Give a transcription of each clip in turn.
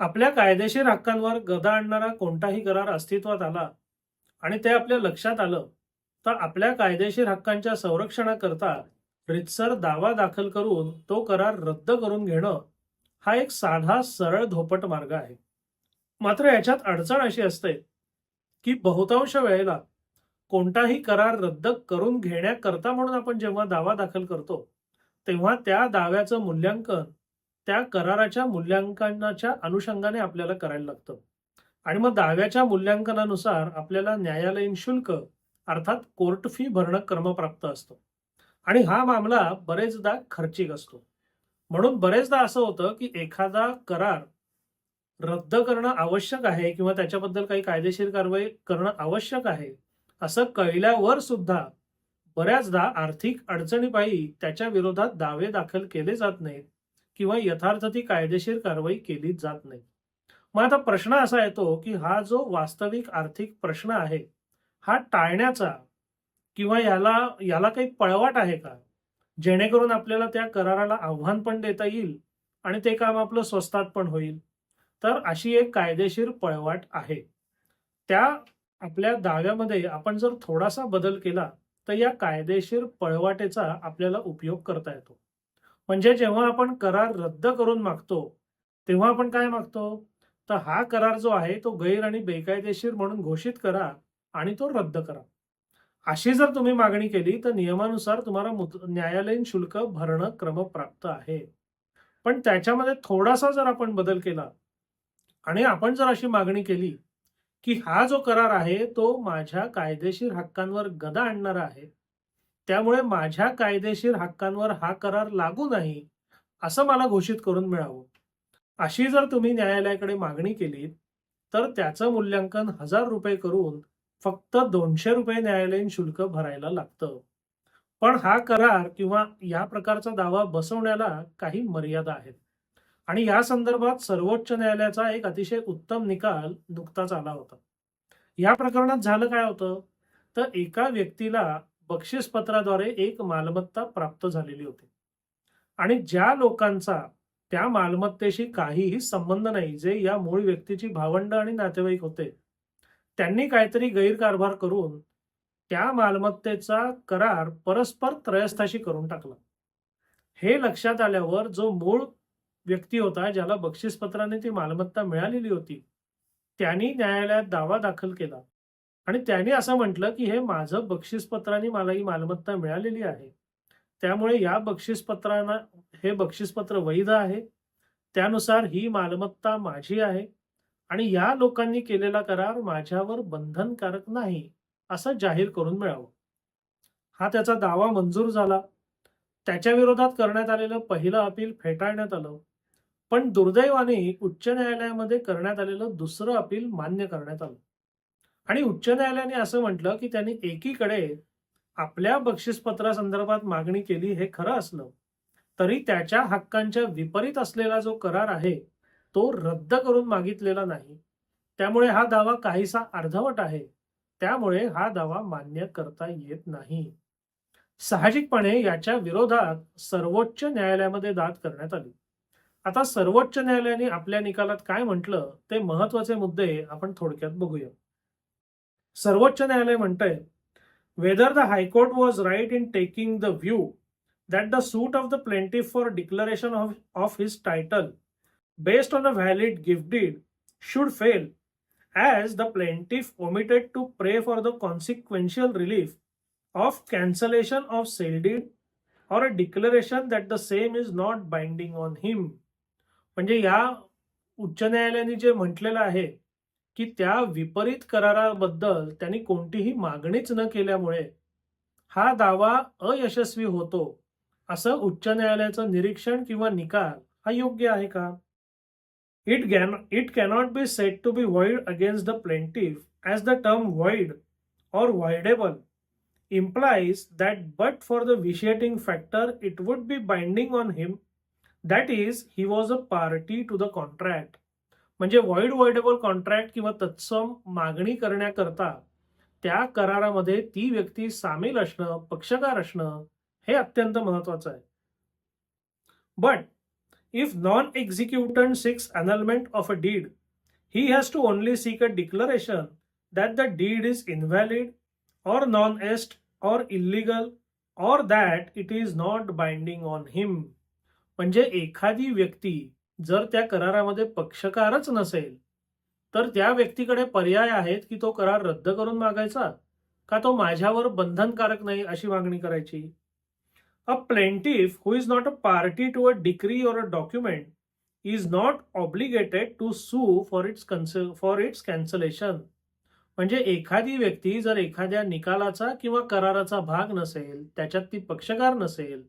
आपल्या कायदेशीर हक्कांवर गदा आणणारा कोणताही करार अस्तित्वात आला आणि ते आपल्या लक्षात आलं तर आपल्या कायदेशीर हक्कांच्या संरक्षणाकरता रितसर दावा दाखल करून तो करार रद्द करून घेणं हा एक साधा सरळ धोपट मार्ग आहे. मात्र याच्यात अडचण अशी असते की बहुतांश वेळेला कोणताही करार रद्द करून घेण्याकरता म्हणून आपण जेव्हा दावा दाखल करतो तेव्हा त्या दाव्याचं मूल्यांकन त्या कराराच्या मूल्यांकनाच्या अनुषंगाने आपल्याला करायला लागतं. आणि मग दाव्याच्या मूल्यांकनानुसार आपल्याला न्यायालयीन शुल्क अर्थात कोर्ट फी भरणं क्रमप्राप्त असतं. आणि हा मामला बरेचदा खर्चिक असतो. म्हणून बरेचदा असं होतं की एखादा करार रद्द करणं आवश्यक आहे किंवा त्याच्याबद्दल काही कायदेशीर कारवाई करणं आवश्यक आहे असं कळल्यावर सुद्धा बऱ्याचदा आर्थिक अडचणीपायी त्याच्या विरोधात दावे दाखल केले जात नाहीत. किंवा यथार्थ ती कायदेशीर कारवाई केली जात नाही. मग आता प्रश्न असा येतो की हा जो वास्तविक आर्थिक प्रश्न आहे हा टाळण्याचा किंवा याला याला काही पळवाट आहे का? जेणेकरून आपल्याला त्या कराराला आव्हान पण देता येईल आणि ते काम आपलं स्वस्तात पण होईल. तर अशी एक कायदेशीर पळवाट आहे. त्या आपल्या दाव्यामध्ये आपण जर थोडासा बदल केला तर या कायदेशीर पळवाटेचा आपल्याला उपयोग करता येतो. म्हणजे जेव्हा आपण करार रद्द करून मागतो तेव्हा आपण काय मागतो? तर हा करार जो आहे तो गैर आणि बेकायदेशीर म्हणून घोषित करा आणि तो रद्द करा. अशी जर तुम्ही मागणी केली तर नियमानुसार तुम्हाला मुद- न्यायालयीन शुल्क भरणं क्रमप्राप्त आहे. पण त्याच्यामध्ये थोडासा जर आपण बदल केला आणि आपण जर अशी मागणी केली की हा जो करार आहे तो माझ्या कायदेशीर हक्कांवर गदा आणणारा आहे त्यामुळे माझ्या कायदेशीर हक्कांवर हा करार लागू नाही असं मला घोषित करून मिळावं. अशी जर तुम्ही न्यायालयाकडे मागणी केली तर त्याचं मूल्यांकन हजार रुपये करून फक्त दोनशे रुपये न्यायालयीन शुल्क भरायला लागतं. पण हा करार किंवा या प्रकारचा दावा बसवण्याला काही मर्यादा आहेत. आणि या संदर्भात सर्वोच्च न्यायालयाचा एक अतिशय उत्तम निकाल नुकताच आला होता. या प्रकरणात झालं काय होतं? तर एका व्यक्तीला बक्षीसपत्राद्वारे एक मालमत्ता प्राप्त झालेली होती. आणि ज्या लोकांचा त्या मालमत्तेशी काहीही संबंध नाही जे या मूळ व्यक्तीची भावंड आणि नातेवाईक होते त्यांनी काहीतरी गैरकारभार करून त्या मालमत्तेचा करार परस्पर त्रयस्थाशी करून टाकला. हे लक्षात आल्यावर जो मूळ व्यक्ती होता ज्याला बक्षीसपत्राने ती मालमत्ता मिळालेली होती त्यांनी न्यायालयात दावा दाखल केला. आणि त्याने असं म्हटलं की हे माझं बक्षीसपत्राने मला ही मालमत्ता मिळालेली आहे. त्यामुळे या बक्षीसपत्रांना हे बक्षीसपत्र वैध आहे. त्यानुसार ही मालमत्ता माझी आहे आणि या लोकांनी केलेला करार माझ्यावर बंधनकारक नाही असं जाहीर करून मिळावं. हा त्याचा दावा मंजूर झाला. त्याच्या विरोधात करण्यात आलेलं पहिलं अपील फेटाळण्यात आलं. पण दुर्दैवाने उच्च न्यायालयामध्ये करण्यात आलेलं दुसरं अपील मान्य करण्यात आलं. आणि उच्च न्यायालयाने असं म्हटलं की त्यांनी एकीकडे आपल्या बक्षीसपत्रासंदर्भात मागणी केली हे खरं असलं तरी त्याच्या हक्कांच्या विपरीत असलेला जो करार आहे तो रद्द करून मागितलेला नाही. त्यामुळे हा दावा काहीसा अर्धवट आहे. त्यामुळे हा दावा मान्य करता येत नाही. साहजिकपणे याच्या विरोधात सर्वोच्च न्यायालयामध्ये दाद करण्यात आली. आता सर्वोच्च न्यायालयाने आपल्या निकालात काय म्हटलं ते महत्त्वाचे मुद्दे आपण थोडक्यात बघूया. सर्वोच्च न्यायालय म्हणत आहे whether the high court was right in taking the view that the suit of the plaintiff for declaration of of his title based on a valid gift deed should fail as the plaintiff omitted to pray for the consequential relief of cancellation of sale deed or a declaration that the same is not binding on him म्हणजे या उच्च न्यायालयाने जे म्हटलेलं आहे की त्या विपरीत कराराबद्दल त्यांनी कोणतीही मागणीच न केल्यामुळे हा दावा अयशस्वी होतो असं उच्च न्यायालयाचं निरीक्षण किंवा निकाल हा योग्य आहे का? It can it cannot be set to be void against the plaintiff as the term void or voidable implies that but for the vitiating factor it would be binding on him that is he was a party to the contract म्हणजे void voidable contract किंवा तत्सम मागणी करण्याकरता त्या करारामध्ये ती व्यक्ती सामील असणं पक्षकार असणं हे अत्यंत महत्वाचं आहे. But if non execute seeks annulment of a deed he has to only seek a declaration that the deed is invalid or non est or illegal or that it is not binding on him म्हणजे एखादी व्यक्ती जर त्या करारामध्ये पक्षकारच नसेल तर त्या व्यक्तीकडे पर्याय आहेत की तो करार रद्द करून मागायचा? का तो माझ्यावर बंधनकारक नाही अशी मागणी करायची? A plaintiff who is not a party to a decree or a document is not obligated to sue for its for its cancellation म्हणजे एखादी व्यक्ती जर एखाद्या निकालाचा किंवा कराराचा भाग नसेल त्याच्यात ती पक्षकार नसेल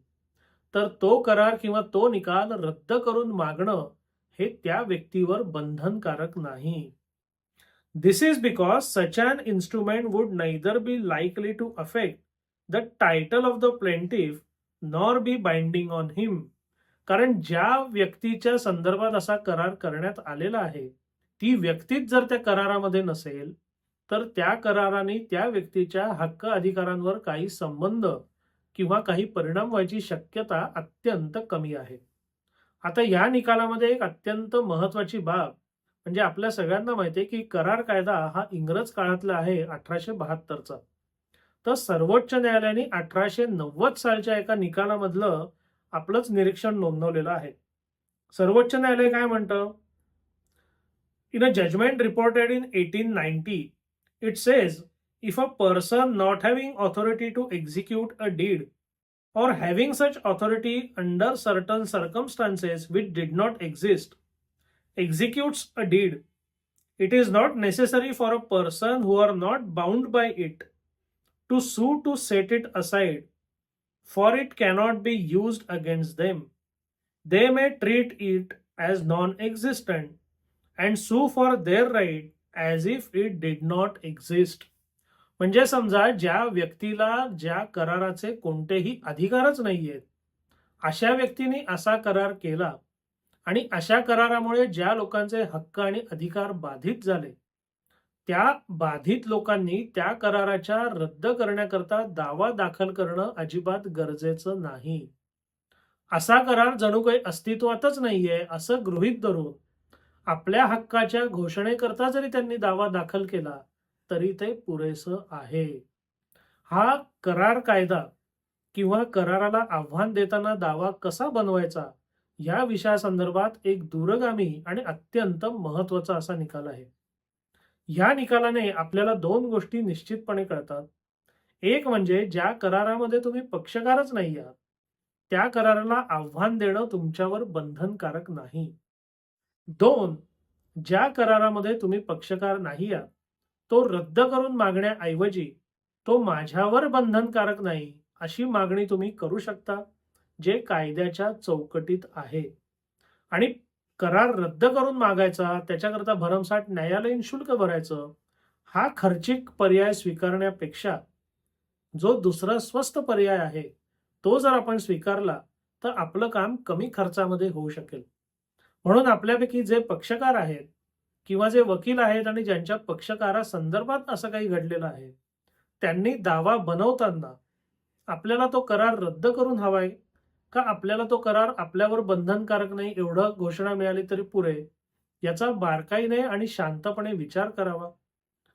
तर तो करार किंवा तो निकाल रद्द करून मागणं हे त्या व्यक्तीवर बंधनकारक नाही. This is because such an instrument would neither be likely to affect the title of the plaintiff nor be binding on him कारण ज्या व्यक्तीच्या संदर्भात असा करार करण्यात आलेला आहे ती व्यक्तीच जर त्या करारामध्ये नसेल तर त्या कराराने त्या व्यक्तीच्या हक्क अधिकारांवर काही संबंध किंवा काही परिणाम व्हायची शक्यता अत्यंत कमी आहे. आता या निकालामध्ये एक अत्यंत महत्वाची बाब म्हणजे आपल्या सगळ्यांना माहिती आहे की करार कायदा हा इंग्रज काळातला आहे अठराशे बहात्तरचा. तर सर्वोच्च न्यायालयाने अठराशे नव्वद सालच्या एका निकालामधलं आपलंच निरीक्षण नोंदवलेलं आहे. सर्वोच्च न्यायालय काय म्हणतं? In a judgment reported in eighteen ninety it says if a person not having authority to execute a deed or having such authority under certain circumstances which did not exist executes a deed it is not necessary for a person who are not bound by it to sue to set it aside for it cannot be used against them. They may treat it as non-existent and sue for their right as if it did not exist म्हणजे समजा ज्या व्यक्तीला ज्या कराराचे कोणतेही अधिकारच नाहीयेत अशा व्यक्तीने असा करार केला आणि अशा करारामुळे ज्या लोकांचे हक्क आणि अधिकार बाधित झाले त्या बाधित लोकांनी त्या कराराच्या रद्द करण्याकरता दावा दाखल करणं अजिबात गरजेचं नाही. असा करार जणू काही अस्तित्वातच नाहीये असं गृहीत धरून आपल्या हक्काच्या घोषणेकरता जरी त्यांनी दावा दाखल केला तरी ते पुरेसं आहे. हा करार कायदा किंवा कराराला आव्हान देताना दावा कसा बनवायचा या विषयासंदर्भात एक दूरगामी आणि अत्यंत महत्त्वाचा असा निकाल आहे. या निकालाने आपल्याला दोन गोष्टी निश्चितपणे कळतात. एक म्हणजे ज्या करारामध्ये तुम्ही पक्षकारच नाही आहात त्या कराराला आव्हान देणं तुमच्यावर बंधनकारक नाही. दोन ज्या करारामध्ये तुम्ही पक्षकार नाही आहात तो रद्द करून मागण्याऐवजी तो माझ्यावर बंधनकारक नाही अशी मागणी तुम्ही करू शकता जे कायद्याच्या चौकटीत आहे. आणि करार रद्द करून मागायचा त्याच्याकरता भरमसाठ न्यायालयीन शुल्क भरायचं हा खर्चिक पर्याय स्वीकारण्यापेक्षा जो दुसरा स्वस्त पर्याय आहे तो जर आपण स्वीकारला तर आपलं काम कमी खर्चामध्ये होऊ शकेल. म्हणून आपल्यापैकी जे पक्षकार आहेत किंवा जे वकील आहेत आणि ज्यांच्या पक्षकारा संदर्भात असं काही घडलेलं आहे त्यांनी दावा बनवताना आपल्याला तो करार रद्द करून हवाय का आपल्याला तो करार आपल्यावर बंधनकारक नाही एवढं घोषणा मिळाली तरी पुरे याचा बारकाईने आणि शांतपणे विचार करावा.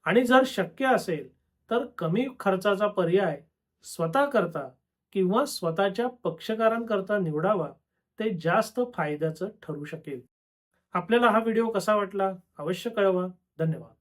आणि जर शक्य असेल तर कमी खर्चाचा पर्याय स्वतः करता किंवा स्वतःच्या पक्षकारांकरता निवडावा ते जास्त फायद्याचं ठरू शकेल. आपल्याला हा व्हिडिओ कसा वाटला अवश्य कळवा. धन्यवाद.